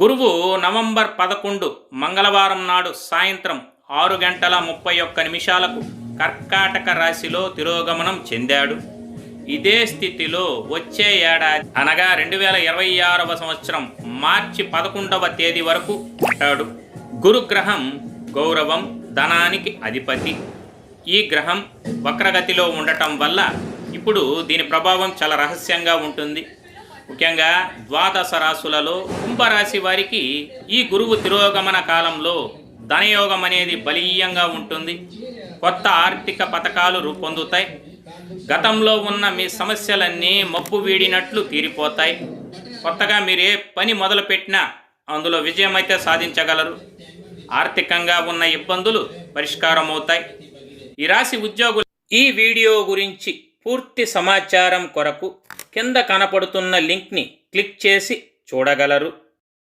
గురువు నవంబర్ పదకొండు మంగళవారం నాడు సాయంత్రం ఆరు గంటల ముప్పై ఒక్క నిమిషాలకు కర్కాటక రాశిలో తిరోగమనం చెందాడు. ఇదే స్థితిలో వచ్చే ఏడాది అనగా రెండు వేల ఇరవై ఆరవ సంవత్సరం మార్చి పదకొండవ తేదీ వరకు ఉంటాడు. గురుగ్రహం గౌరవం ధనానికి అధిపతి. ఈ గ్రహం వక్రగతిలో ఉండటం వల్ల ఇప్పుడు దీని ప్రభావం చాలా రహస్యంగా ఉంటుంది. ముఖ్యంగా ద్వాదశ రాశులలో కుంభరాశి వారికి ఈ గురువు తిరోగమన కాలంలో ధనయోగం అనేది బలీయంగా ఉంటుంది. కొత్త ఆర్థిక పథకాలు రూపొందుతాయి. గతంలో ఉన్న మీ సమస్యలన్నీ మప్పు వీడినట్లు తీరిపోతాయి. కొత్తగా మీరు ఏ పని మొదలుపెట్టినా అందులో విజయం అయితే సాధించగలరు. ఆర్థికంగా ఉన్న ఇబ్బందులు పరిష్కారం అవుతాయి ఈ రాశి ఉద్యోగులు ఈ వీడియో గురించి పూర్తి సమాచారం కొరకు కింద కనపడుతున్న లింక్ని క్లిక్ చేసి చూడగలరు.